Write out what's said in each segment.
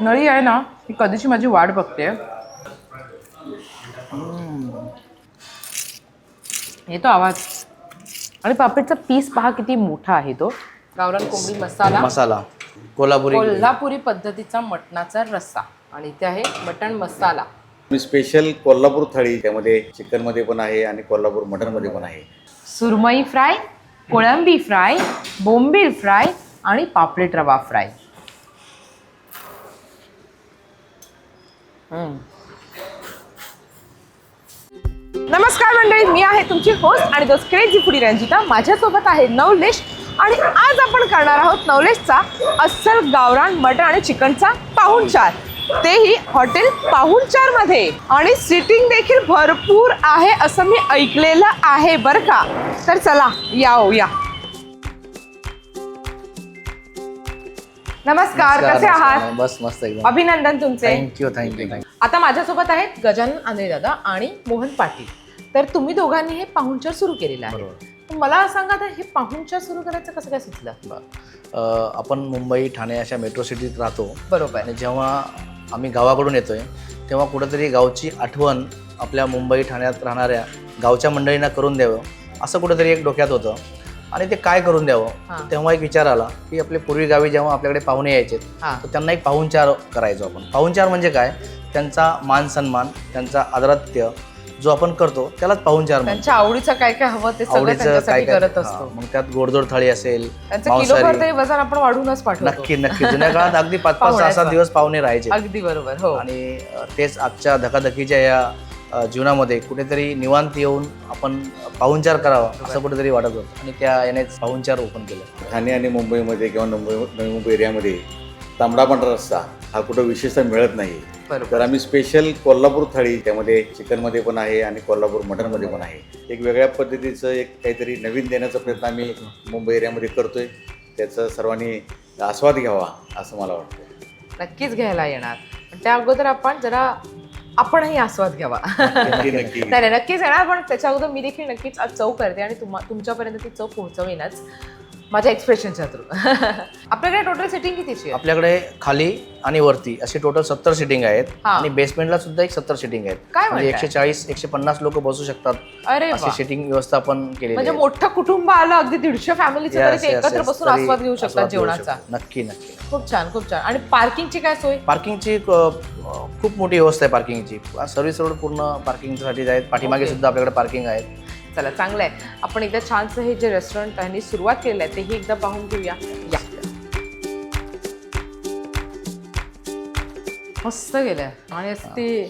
नळी आहे ना ही कधीची माझी वाट बघते. येतो आवाज. आणि पापडचा पीस पहा किती मोठा आहे तो. गावरान कोंबडी मसाला. मसाला. कोल्हापुरी. कोल्हापुरी पद्धतीचा मटणाचा रस्सा. आणि इथे आहे मटण मसाला. मी स्पेशल कोल्हापूर थाळी. त्यामध्ये चिकनमध्ये पण आहे आणि कोल्हापूर मटनमध्ये पण आहे. सुरमई फ्राय कोळंबी फ्राय बोंबील फ्राय आणि पापलेट रवा फ्राय. नमस्कार मंडळी मी आहे तुमची होस्ट आणि दोस्त क्रेझी फुडी रंजिता. माझ्यासोबत आहे नवलेश आणि आज आपण करणार आहोत नवलेशचा अस्सल गावरान मटण आणि चिकनचा पाहुणचार तेही हॉटेल पाहुणचारमध्ये. आणि सिटिंग देखील भरपूर आहे असं मी ऐकलेलं आहे बरं का? तर चला या हो या नमस्कार कसे आहात? बस मस्त एकदम. अभिनंदन तुमचे. थँक्यू थँक्यू आता माझ्यासोबत आहेत गजानन आंधळे दादा आणि मोहन पाटील. तर तुम्ही दोघांनी हे पाहुणचार सुरू केलेलं आहे. तर मला सांगा आता हे पाहुणचार सुरू करायचं कसं काय सुचलं? आपण मुंबई ठाणे अशा मेट्रो सिटीत राहतो. बरोबर. आणि जेव्हा आम्ही गावाकडून येतोय तेव्हा कुठंतरी गावची आठवण आपल्या मुंबई ठाण्यात राहणाऱ्या गावच्या मंडळींना करून द्यावं असं कुठंतरी एक डोक्यात होतं. आणि ते काय करून. द्यावं? तेव्हा एक विचार आला की आपले पूर्वी गावी जेव्हा आपल्याकडे पाहुणे यायचे तर त्यांना एक पाहुणचार करायचो आपण. पाहुणचार म्हणजे काय? त्यांचा मान सन्मान त्यांचा आदरात्य जो आपण करतो त्यालाच पाहुणचार त्यांच्या आवडीचं काय काय हवं ते आवडीचं काय करत असतो. मग त्यात गोडधोड थाळी असेल वजन आपण वाढूनच पाठवतो. नक्की नक्की. जुन्या काळात अगदी पाच पाच सहा. सात दिवस पाहुणे राहायचे. अगदी बरोबर हो. आणि तेच आजच्या धकाधकीच्या या जीवनामध्ये कुठेतरी निवांत येऊन आपण पाहुणचार करावा असं कुठेतरी वाटत होतं. आणि त्या यानेच पाहुणचार ओपन केलं. ठाणे आणि मुंबईमध्ये किंवा मुंबई नवी मुंबई एरियामध्ये तांबडा पांढरा रस्सा हा कुठं विशेषतः मिळत नाही. तर आम्ही स्पेशल कोल्हापूर थाळी त्यामध्ये चिकनमध्ये पण आहे आणि कोल्हापूर मटनमध्ये पण आहे. एक वेगळ्या पद्धतीचं एक काहीतरी नवीन देण्याचा प्रयत्न आम्ही मुंबई एरियामध्ये करतोय. त्याचा सर्वांनी आस्वाद घ्यावा असं मला वाटतं नक्कीच घ्यायला येणार. पण त्या अगोदर आपण जरा आपणही आस्वाद घ्यावा. नाही नाही, नक्कीच येणार पण त्याच्या अगोदर मी देखील नक्कीच आज चव करते आणि तुम्हा तुमच्यापर्यंत ती चव पोहोचवेनच. माझ्या एक्सप्रेशनच्या थ्रू आपल्याकडे टोटल सिटिंग कितीची आहे आपल्याकडे खाली आणि वरती असे टोटल सत्तर सिटिंग आहेत हा. आणि बेसमेंटला सुद्धा एक सत्तर सिटिंग आहेत काय म्हणजे म्हणताय? एकशे चाळीस एकशे पन्नास लोक बसू शकतात अरे अशी. सिटिंग व्यवस्था आपण केलेली म्हणजे आहे. मोठं कुटुंब आलं अगदी दीडशे फॅमिलीचं तरी Yes, ते yes, एकत्र yes. बसून तरी आस्वाद घेऊ शकतात आस्वाद घेऊ जेवणाचा. नक्की नक्की खूप छान खूप छान आणि पार्किंगची काय सोय पार्किंगची अ, खूप मोठी व्यवस्था आहे पार्किंगची सर्व्हिस रोड पूर्ण पार्किंगसाठी आहेत पाठीमागे Okay. सुद्धा आपल्याकडे पार्किंग आहेत चला चांगलं आहे. आपण एकदा छानसं हे जे रेस्टॉरंट त्यांनी सुरुवात केलेलं आहे तेही एकदा पाहून घेऊया. या. मस्त गेलंय आणि असं ती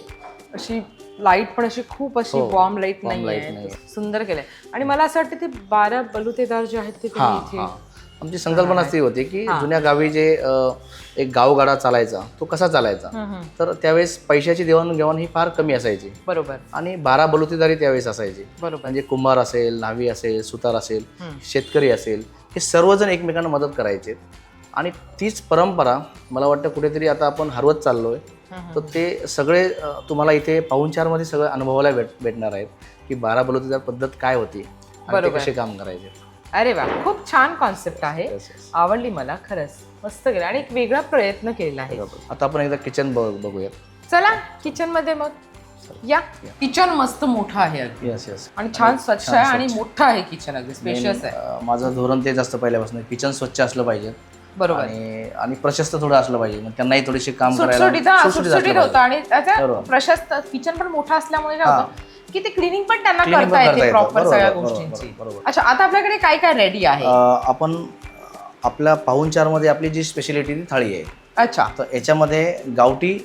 अशी लाइट पण अशी खूप अशी वॉर्म लाइट नाही नाहीये. सुंदर केलंय. आणि मला असं वाटतं ते बारा बलुतेदार जे आहेत ते तुम्ही इथे आमची संकल्पना ती होती की. जुन्या गावी जे एक गावगाडा चालायचा तो कसा चालायचा. तर त्यावेळेस पैशाची देवाणघेवाण ही फार कमी असायची. बरोबर. आणि बारा बलुतेदारी त्यावेळेस असायची. बरोबर. म्हणजे कुंभार असेल न्हावी असेल सुतार असेल. शेतकरी असेल हे सर्वजण एकमेकांना मदत करायचे. आणि तीच परंपरा मला वाटतं कुठेतरी आता आपण हरवत चाललोय. तर ते सगळे तुम्हाला इथे पाहुणचारमध्ये सगळं अनुभवायला भेट भेटणार आहेत की बारा बलुतेदार पद्धत काय होती. कसे काम करायचे? अरे वा खूप छान कॉन्सेप्ट आहे. Yes, yes. आवडली मला खरंच. मस्त केलं. आणि एक वेगळा प्रयत्न केलेला आहे. आता आपण एकदा किचन बघूयात. चला किचनमध्ये मग. या. किचन मस्त मोठं आहे अगदी. येस येस आणि छान स्वच्छ आहे आणि मोठं आहे किचन अगदी. स्पेशियस आहे. माझं धोरण तेच असतं पहिल्यापासून. किचन स्वच्छ असलं पाहिजे. बरोबर. आणि आणि प्रशस्त थोडं असलं पाहिजे. मग त्यांनाही थोडीशी काम सुटसुटीत करायला हा, सुटसुटीत असलं सुटसुटीत होतं. आणि त्याचं बरोबर. प्रशस्त किचन पण मोठं असल्यामुळे काय हा. होतं? की ते क्लिनिंग पण त्यांना Cleaning पण करता करता येते. येतं. प्रॉपर बरोबर, सगळ्या बरोबर, गोष्टींची. बरोबर, बरोबर. अच्छा आता आपल्याकडे काय काय रेडी आहे? अं, आपण आपल्या पाहुणचारमध्ये आपली जी स्पेशलिटी ती थाळी आहे. अच्छा. तर याच्यामध्ये गावठी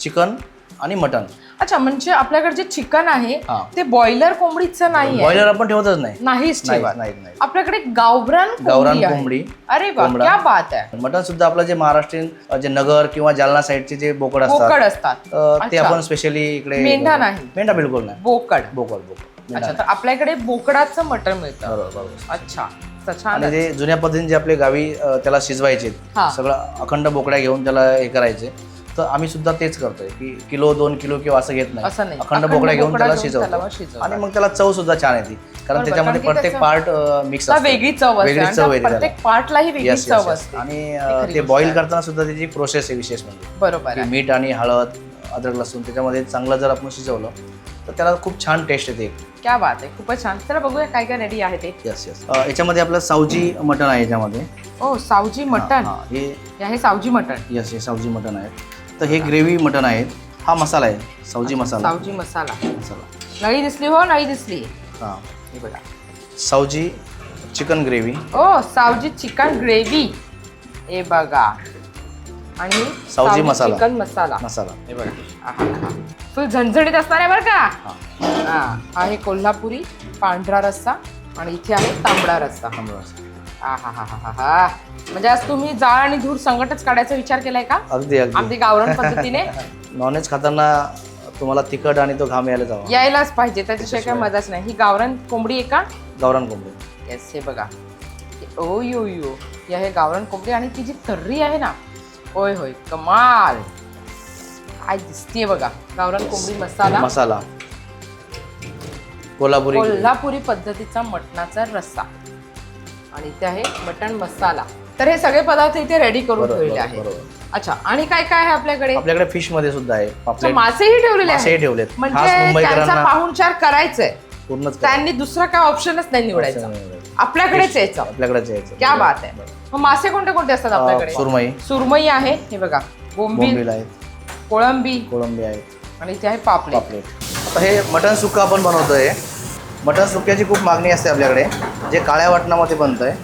चिकन आणि मटन अच्छा म्हणजे आपल्याकडे जे चिकन आहे हा. ते बॉयलर कोंबडीचं नाही आहे बॉयलर आपण ठेवतच नाही. नाहीच नाही ठेवत. नाही नाही. आपल्याकडे गावरान गावरान कोंबडी आहे. कोंबडी. अरे वा कोंबडा. क्या बात आहे. मटन सुद्धा आपलं जे महाराष्ट्रीयन अ, जे नगर किंवा जालना साईडचे जे बोकड बोकड असतात. असतात अ, ते अच्छा. आपण स्पेशली इकडे मेंढा नाही. मेंढा बिलकुल नाही. बोकड. बोकड बोकड. मेंढा अच्छा तर आपल्याकडे बोकडाचं मटण मिळतं. बरोबर बरोबर. अच्छा तर छान आणि. ते जुन्या पद्धतीने जे आपले गावी अ, त्याला शिजवायचे हा. सगळं अखंड बोकड्या घेऊन त्याला हे करायचे. तर आम्ही सुद्धा तेच करतोय की किलो दोन किलो किंवा असं घेत असं नाही. अखंड अखंड बोकड्या घेऊन बोकडा त्याला घेऊन त्याला मग शिजवतो. आणि मग त्याला चव सुद्धा छान येते. कारण त्याच्यामध्ये कारण की प्रत्येक त्याचा- पार्ट मिक्स वेगळी चव असते वेगळी आणि चव त्या येते प्रत्येक. पार्टलाही वेगळी Yes, yes, चव yes. असते. आणि ती अं, खरी ते गोष्ट बॉईल आहे. करताना सुद्धा त्याची प्रोसेस आहे विशेष म्हणजे. बरोबर की आहे. मीठ आणि हळद अद्रक लसूण त्याच्यामध्ये चांगलं जर आपण शिजवलं तर त्याला खूप छान टेस्ट येते. क्या बात आहे. खूपच छान. चला बघूया काय काय रेडी आहे ते. येस येस याच्यामध्ये आपलं सावजी मटण आहे याच्यामध्ये. ओ सावजी मटन हा, हे हे आहे सावजी मटन येस हे सावजी मटण आहे. तर हे ग्रेव्ही मटण आहे. हा मसाला आहे सावजी मसाला. सावजी मसाला. मसाला नळी दिसली हो नळी दिसली. हां. हे बघा. सावजी चिकन ग्रेव्ही ओ सावजी चिकन ग्रेव्ही हे बघा. आणि सावजी मसाला. चिकन मसाला. मसाला. हे बघा. आहा. फुल झणझणीत असणार आहे बरं का? हां. आहे कोल्हापुरी पांढरा रस्सा आणि इथे आहे तांबडा रस्सा. तांदूळ आहा हा हा हा म्हणजे आज तुम्ही जाळ आणि धूर संकटच काढायचा विचार केलाय का? अगदी अगदी. अगदी गावरण पद्धतीने? नॉनव्हेज खाताना तुम्हाला तिखट आणि तो घाम यायला जावा. यायलाच पाहिजे त्याच्याशिवाय काय मजाच नाही. ही गावरण कोंबडी आहे का? गावरान कोंबडी. येस हे बघा. ओ यो यो. ही आहे गावरण कोंबडी आणि ती जी तर्री आहे ना होय होय कमाल. काय दिसतीये बघा. गावरण कोंबडी मसाला. मसाला. कोल्हापुरी. कोल्हापुरी पद्धतीचा मटणाचा रस्सा. आणि इथे आहे मटण मसाला. तर हे सगळे पदार्थ इथे रेडी करून बरोबर, ठेवले बरोबर, आहेत. बरोबर. अच्छा आणि काय काय आहे आपल्याकडे? आपल्याकडे फिशमध्ये सुद्धा आहे. अच्छा, पापलेट मासेही ठेवलेले मासेही आहेत ठेवलेत. खास म्हणजे त्यांचा मुंबईकरांना- पाहुणचार करायचंय. पूर्णच. त्यांनी दुसरा काय ऑप्शनच नाही निवडायचा. Option नाही निवडायचा. आपल्याकडेच यायचं. आपल्याकडेच यायचं. क्या बात आहे. मग मासे कोणते कोणते असतात अं, आपल्याकडे? सुरमई. सुरमई आहे हे बघा. बोंबील. बोंबील आहेत कोळंबी. कोळंबी आहेत आणि इथे आहे पापलेट. पापलेट. आता हे मटन सुक्का आपण बनवतोय. मटन सुक्क्याची खूप मागणी असते आपल्याकडे. जे काळ्या वाटणामध्ये बनतंय.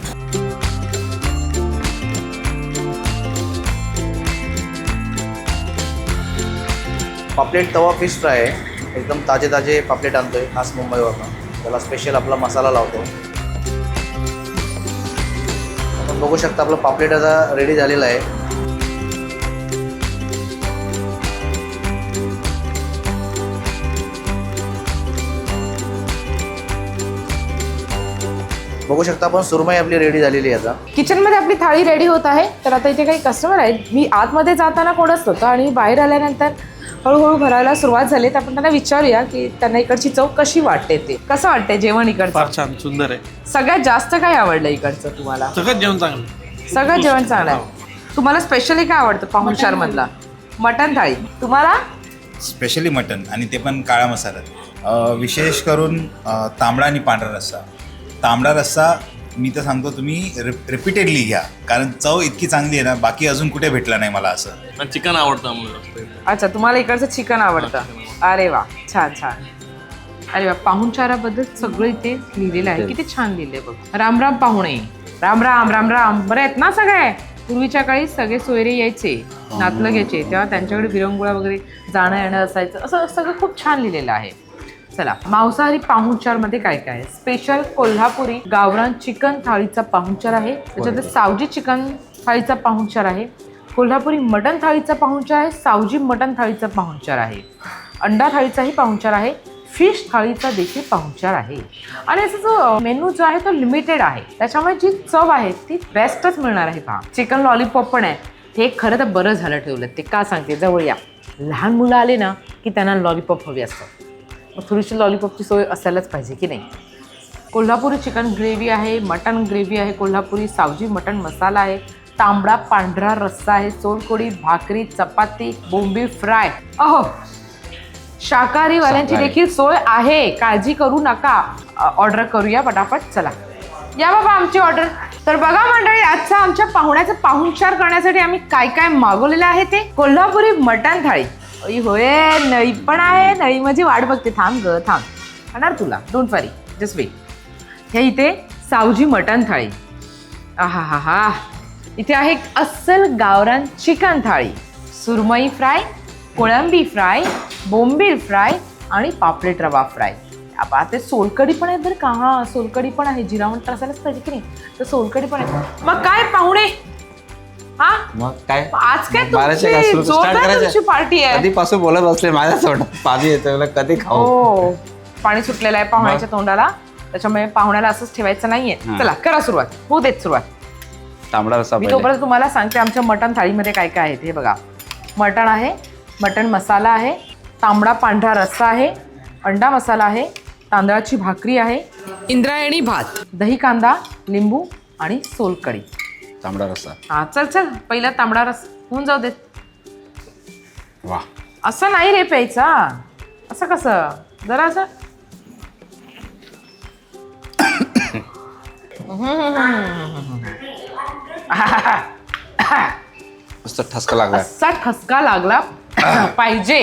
पापलेट तवा फिश फ्राय आहे. एकदम ताजे ताजे पापलेट आणतो आहे खास मुंबईवरनं. त्याला स्पेशल आपला मसाला लावतो. आपण बघू शकता आपलं पापलेट आता रेडी झालेलं आहे. बघू शकता आपण सुरमई आपली रेडी झालेली आहे आता. किचनमध्ये आपली थाळी रेडी होत आहे तर आता इथे काही कस्टमर आहेत. मी आतमध्ये जाताना कोणच नव्हतं आणि बाहेर आल्यानंतर हळूहळू भरायला सुरुवात झाली. तर आपण त्यांना विचारूया की त्यांना इकडची चव कशी वाटते ते. कसं वाटते जेवण इकडचं? फार छान सुंदर आहे. सगळ्यात जास्त काय आवडलं इकडचं तुम्हाला? सगळं जेवण चांगलं आहे. सगळं जेवण चांगलं आहे. तुम्हाला स्पेशली काय आवडतं पाहुणचार मधला? मटन थाळी. तुम्हाला? स्पेशली मटन आणि ते पण काळा मसाल्यात अ, विशेष करून अ, तांबडा आणि पांढरा रस्सा. तांबडा रस्सा मी तर सांगतो तुम्ही रिपीटेडली घ्या. कारण चव इतकी चांगली आहे ना बाकी अजून कुठे भेटला नाही मला असं. आणि चिकन आवडतं आम्हाला. अच्छा तुम्हाला इकडचं चिकन आवडतं. अरे वा छान छान. अरे वा पाहुणचाराबद्दल सगळं इथे लिहिलेलं आहे. किती छान लिहिलंय बघ. राम राम पाहुणे. राम राम राम राम. बरं आहेत ना सगळे? पूर्वीच्या काळी सगळे सोयरे यायचे नातलं घ्यायचे. तेव्हा त्यांच्याकडे विरंगुळा वगैरे जाणं येणं असायचं. असं सगळं खूप छान लिहिलेलं आहे. चला मांसाहारी पाहुणचारमध्ये काय काय? आहे स्पेशल कोल्हापुरी गावरान चिकन थाळीचा पाहुणचार आहे. त्याच्यात सावजी चिकन थाळीचा पाहुणचार आहे. कोल्हापुरी मटण थाळीचा पाहुणचार आहे. सावजी मटण थाळीचा पाहुणचार आहे. अंडा थाळीचाही पाहुणचार आहे. फिश थाळीचा देखील पाहुणचार आहे. आणि असं जो मेनू जो आहे तो लिमिटेड आहे. त्याच्यामुळे जी चव आहे ती बेस्टच मिळणार आहे पहा. चिकन लॉलीपॉप पण आहे. हे खरं तर बरं झालं ठेवलं ते का सांगते? जवळ या. लहान मुलं आले ना की त्यांना लॉलीपॉप हवी असतात. थोडीशी लॉलीपॉपची सोय असायलाच पाहिजे की नाही? कोल्हापुरी चिकन ग्रेव्ही आहे मटन ग्रेव्ही आहे कोल्हापुरी सावजी मटन मसाला आहे तांबडा पांढरा रस्सा आहे सोलकोडी भाकरी चपाती बोंबी फ्राय. अहो शाकाहारीवाल्यांची देखील सोय आहे. काळजी करू नका. ऑर्डर करूया पटापट. चला. या बाबा आमची ऑर्डर तर बघा मंडळी आजचा आमच्या पाहुण्याचा पाहुणचार करण्यासाठी आम्ही काय काय मागवलेलं आहे ते? कोल्हापुरी मटण थाळी. होय नळी पण आहे नळी माझी वाट बघते. थांब ग थांब. खाणार तुला? डोंट वरी जस्ट वेट हे इथे सावजी मटण थाळी. आहा हा हा इथे आहे अस्सल गावरान चिकन थाळी. सुरमई फ्राय कोळंबी फ्राय बोंबील फ्राय आणि पापलेट रवा फ्राय. आता ते सोलकडी पण आहे बरं का? हा सोलकडी पण आहे. जिरा म्हणतात असायलाच पाहिजे की नाही? तर सोलकडी पण आहे मग काय पाहुणे? हा? मग काय? आज काय बाराशे तुमची तुमची पार्टी आहे. कधीपासून बोलत बसले माझ्या तोंडात पाणी येतं मला कधी खाऊ? हो. पाणी सुटलेलं आहे पाहुण्याच्या तोंडाला. त्याच्यामुळे पाहुण्याला असंच ठेवायचं नाहीये. हा. चला करा सुरुवात. होऊ देत सुरुवात. तांबडा रस्सा मी पहिले. तोपर्यंत तुम्हाला सांगते आमच्या मटण थाळीमध्ये काय काय आहे ते बघा. मटण आहे मटण मसाला आहे तांबडा पांढरा रस्सा आहे अंडा मसाला आहे तांदळाची भाकरी आहे इंद्रायणी भात. दही कांदा लिंबू आणि सोलकढी. तांबडा रस्सा. हा चल चल पहिला तांबडा रस होऊन जाऊ देत वा. असं नाही रे प्यायचा असं कसं? जरा असं. मस्त ठसका लागला असा ठसका लागला पाहिजे.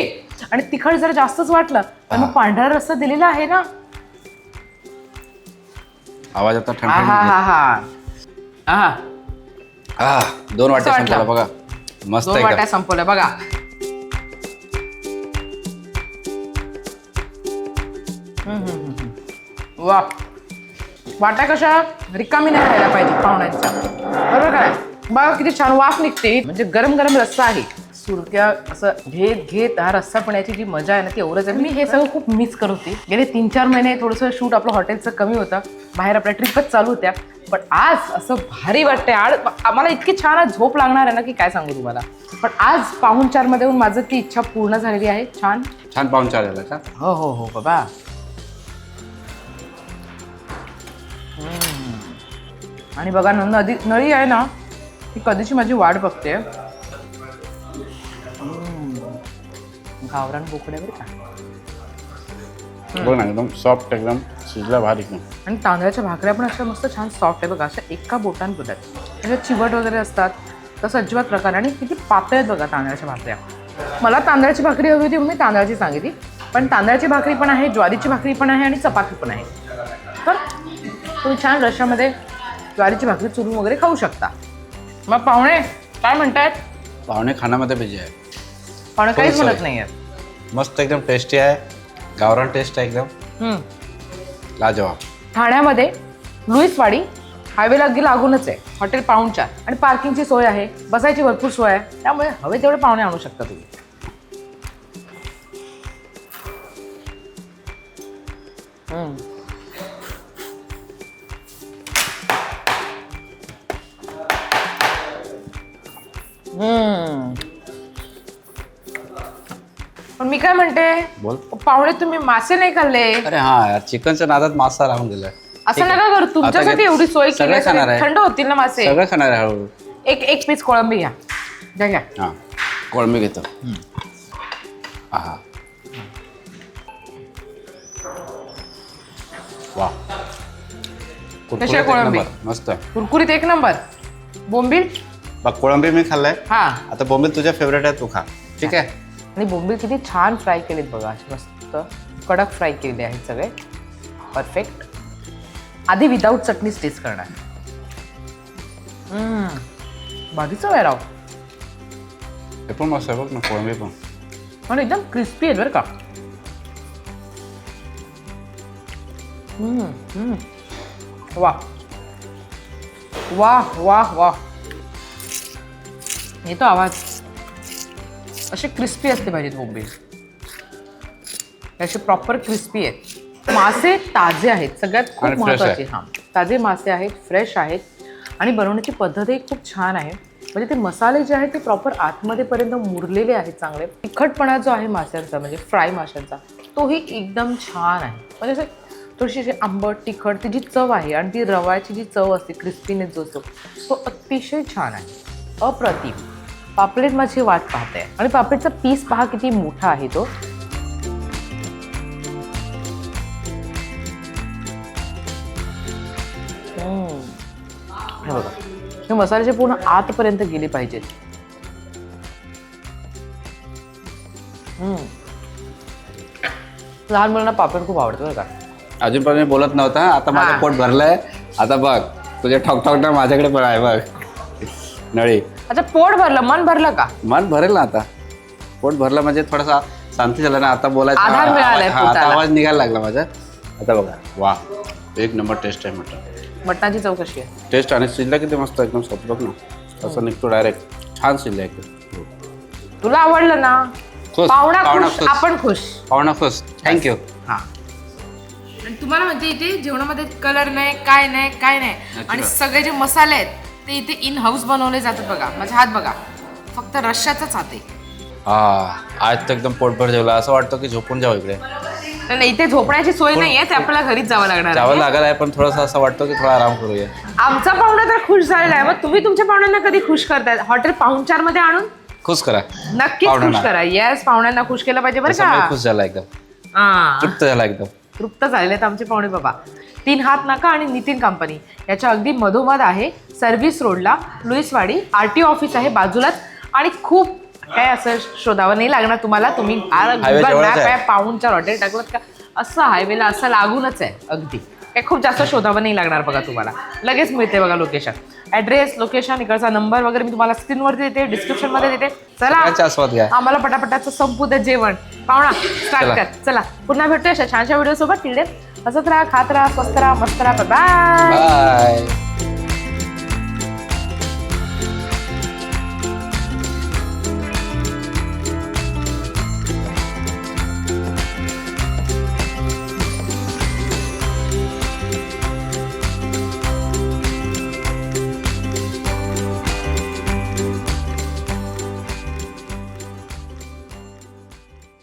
आणि तिखट जर जास्तच वाटलं तर मग पांढरा रस्सा दिलेला आहे ना. आवाज आता हा हा हा. हा. हा दोन वाट्या वाटलं? बघा. मस्त दोन एकदम संपवल्या बघा. हम्म, हम्म, हम्म, हम्म. वा. वाट्या कशा? रिकामी नाही राहायला पाहिजे पाहुण्यांच्या. बरोबर काय बघा किती छान वाफ निघते म्हणजे गरम गरम रस्सा आहे. सुरक्या असं घेत घेत हा रस्सा पिण्याची जी मजा आहे ना ती एवढंच आहे. मी हे सगळं खूप मिस करत होते. गेले तीन चार महिने थोडंसं शूट आपलं हॉटेलचं कमी होतं. बाहेर आपल्या ट्रिपच चालू होत्या. पण आज असं भारी वाटतंय. आज आम्हाला इतकी छान आज झोप लागणार आहे ना की काय सांगू तुम्हाला? पण आज पाहून चारमध्ये येऊन माझं ती इच्छा पूर्ण झालेली आहे. छान. छान पाहून चार झाला का? हो हो हो बाबा. हम्म. आणि बघा न नदी नळी आहे ना ती कधीची माझी वाट बघते. हम्म. गावरान बोकड्यावर का. बघ ना एकदम सॉफ्ट एकदम शिजला भारी आणि तांदळाच्या भाकऱ्या पण अशा मस्त छान सॉफ्ट आहे बघा अशा एका बोटान बुटात अशा चिवट वगैरे असतात तसं अजिबात प्रकार आणि किती पातळ आहेत बघा तांदळाच्या भाकऱ्या. मला तांदळाची भाकरी हवी होती मी तांदळाची सांगितली. पण तांदळाची भाकरी पण आहे ज्वारीची भाकरी पण आहे आणि चपाती पण आहे. तर तुम्ही छान रश्यामध्ये ज्वारीची भाकरी चुरून वगैरे खाऊ शकता. मग पाहुणे काय म्हणतायत? पाहुणे खाण्यामध्ये पाहिजे आहे. पाहुणे काहीच. बोलत नाही मस्त एकदम टेस्टी आहे. गावरान टेस्ट आहे एकदम. आहेत लाजवाब. ठाण्यामध्ये लुईसवाडी हायवेला अगदी लागूनच आहे. हॉटेल पाहुणच्या आणि पार्किंगची सोय आहे बसायची भरपूर सोय आहे. त्यामुळे हवे तेवढे पाहुणे आणू शकता तुम्ही. हम्म. मी काय म्हणते? बोल. पाहुणे तुम्ही मासे नाही खाल्ले? अरे हा यार चिकनच्या नादात मासा राहून गेलाय असं नका करू तुमच्यासाठी एवढी सोय सगळं केली खाणार आहे. थंड होतील ना मासे. सगळं खाणार आहे हळूहळू. एक एक पीस कोळंबी घ्या. घ्या घ्या. हा कोळंबी घेतो. हा वा. कुरकुरीत एक कोळंबी? नंबर. मस्त. कुरकुरीत एक नंबर. बोंबील? बघ कोळंबी मी खाल्लाय. हा. आता बोंबील तुझ्या फेवरेट आहे तू खा. ठीक आहे? आणि बोंबील किती छान फ्राय केलेत बघा असे मस्त कडक फ्राय केलेले आहेत सगळे. परफेक्ट आधी विदाऊट चटणीच टेस्ट करणार. चव आहे राव. हे पण मस्त आहे बघ ना कोळंबी पण. आणि एकदम क्रिस्पी आहेत बरं का. वा वा वा वा येतो आवाज. असे क्रिस्पी असते पाहिजेत बोंबील. असे प्रॉपर क्रिस्पी आहेत मासे ताजे आहेत सगळ्यात खूप महत्त्वाचे. हां. ताजे मासे आहेत फ्रेश आहेत. आणि बनवण्याची पद्धतही खूप छान आहे. म्हणजे ते मसाले जे आहेत ते प्रॉपर आतमध्ये पर्यंत मुरलेले आहेत चांगले. तिखटपणा जो आहे माशांचा म्हणजे फ्राय माशांचा तोही एकदम छान आहे. म्हणजे असं थोडीशी आंबट तिखट ती जी चव आहे आणि ती रवाची जी चव असते क्रिस्पीनेस जो असतो तो अतिशय छान आहे. अप्रतिम. पापलेट माझी वाट पाहते. आणि पापलेटचा पीस पहा किती मोठा आहे तो. हे बघा. हे मसाल्याचे पूर्ण आतपर्यंत गेले पाहिजेत. लहान मुलांना पापड खूप आवडतं बरं का. अजूनपर्यंत मी बोलत नव्हता. आता माझं. पोट भरलंय. आता बघ तुझे ठॉक ठॉक ना माझ्याकडे पण आहे बघ. नळी. अच्छा पोट भरलं मन भरलं का? मन भरेल ना आता. पोट भरलं म्हणजे थोडासा शांती झाला ना आता बोलायचं आधार हा, मिळालाय आवाज- हा, आता पोटाला. आवाज निघायला लागला माझा. आता बघा वा एक नंबर टेस्ट आहे म्हटलं. मटणाची चव कशी आहे. टेस्ट आणि शिजला किती मस्त एकदम सॉफ्ट बघ ना. असं निघतो डायरेक्ट छान शिजला एकदम तुला आवडलं ना? खुश पाहुणा पाहुणा खुश खुश. आपण खुश. पाहुणा खुश. थँक्यू हा. आणि तुम्हाला म्हणजे इथे जेवणामध्ये कलर नाही काय नाही काय नाही. आणि सगळे जे मसाले आहेत ते इथे इन हाऊस बनवले जातात बघा. माझा हात बघा. फक्त रश्याचाच हात आहे. हा आज तर एकदम पोटभर जेवला. असं वाटतं की झोपून जाऊ इकडे. नाही, नाही इथे झोपण्याची सोय नाहीये ते आपल्याला घरीच जावं लागणार जावं आहे. लागत आहे पण थोडंसं असं वाटतं की थोडा आराम करूया. आमचा पाहुणा तर खुश झालेला आहे. मग तुम्ही तुमच्या पाहुण्यांना कधी खुश करताय? हॉटेल पाहुणचारमध्ये आणून? खुश करा. नक्कीच खुश पाहुण्यांना. करा. येस पाहुण्यांना खुश केलं पाहिजे बरं का? खुश झाला एकदम. हा. तृप्त झाला एकदम. तृप्त झालेले आहेत आमचे पाहुणे बाबा. तीन हात नाका आणि नितीन कंपनी. याच्या अगदी मधोमध आहे सर्व्हिस रोडला. लुईसवाडी आर टी ऑफिस आहे बाजूलाच. आणि खूप काय असं शोधावं नाही लागणार तुम्हाला. तुम्ही पाहूनच्या हॉटेल टाकलं का? असं हायवेला असं लागूनच आहे अगदी. काय खूप जास्त शोधावं नाही लागणार बघा तुम्हाला. लगेच मिळते बघा लोकेशन ॲड्रेस लोकेशन इकडचा नंबर वगैरे मी तुम्हाला स्क्रीनवरती देते डिस्क्रिप्शनमध्ये देते. चला. आम्हाला पटापटाचं संपू दे जेवण. पाहुणा स्टार्ट चला. कर. चला. पुन्हा भेटूया अशा छानशा व्हिडिओ सोबत. टिल्डे हसत राहा खात राहा स्वस्त राहा मस्त राहा. Bye bye